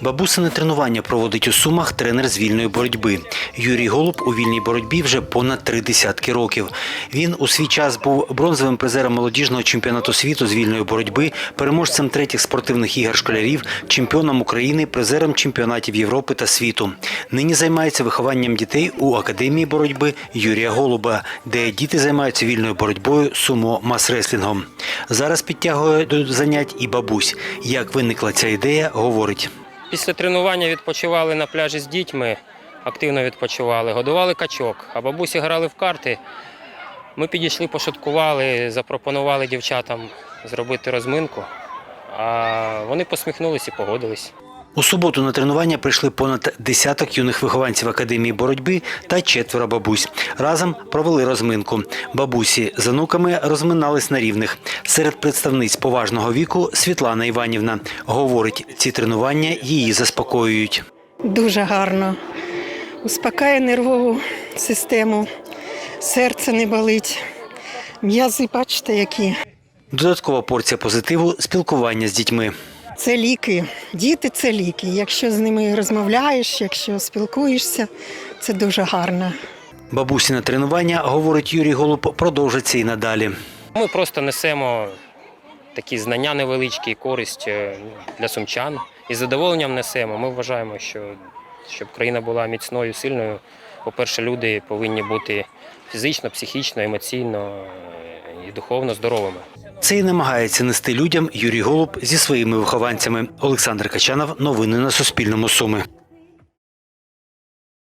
Бабусине тренування проводить у Сумах тренер з вільної боротьби. Юрій Голуб у вільній боротьбі вже понад три десятки років. Він у свій час був бронзовим призером молодіжного чемпіонату світу з вільної боротьби, переможцем третіх спортивних ігор школярів, чемпіоном України, призером чемпіонатів Європи та світу. Нині займається вихованням дітей у академії боротьби Юрія Голуба, де діти займаються вільною боротьбою сумо мас-реслінгом. Зараз підтягує до занять і бабусь. Як виникла ця ідея, говорить. Після тренування відпочивали на пляжі з дітьми, активно відпочивали, годували качок, а бабусі грали в карти. Ми підійшли, пошуткували, запропонували дівчатам зробити розминку, а вони посміхнулись і погодились. У суботу на тренування прийшли понад десяток юних вихованців академії боротьби та четверо бабусь. Разом провели розминку. Бабусі з онуками розминались на рівних. Серед представниць поважного віку Світлана Іванівна говорить, ці тренування її заспокоюють. Дуже гарно. Успокає нервову систему, серце не болить. М'язи, бачите, які. Додаткова порція позитиву спілкування з дітьми. Це ліки. Діти це ліки. Якщо з ними розмовляєш, якщо спілкуєшся, це дуже гарно. Бабусіне тренування, говорить Юрій Голуб, продовжиться і надалі. Ми просто несемо такі знання невеличкі, користь е, для сумчан і з задоволенням несемо. Ми вважаємо, що щоб країна була міцною, сильною, по-перше, люди повинні бути фізично, психічно, емоційно е, і духовно здоровими. Це і намагається нести людям Юрій Голуб зі своїми вихованцями. Олександр Качанов. Новини на Суспільному. Суми.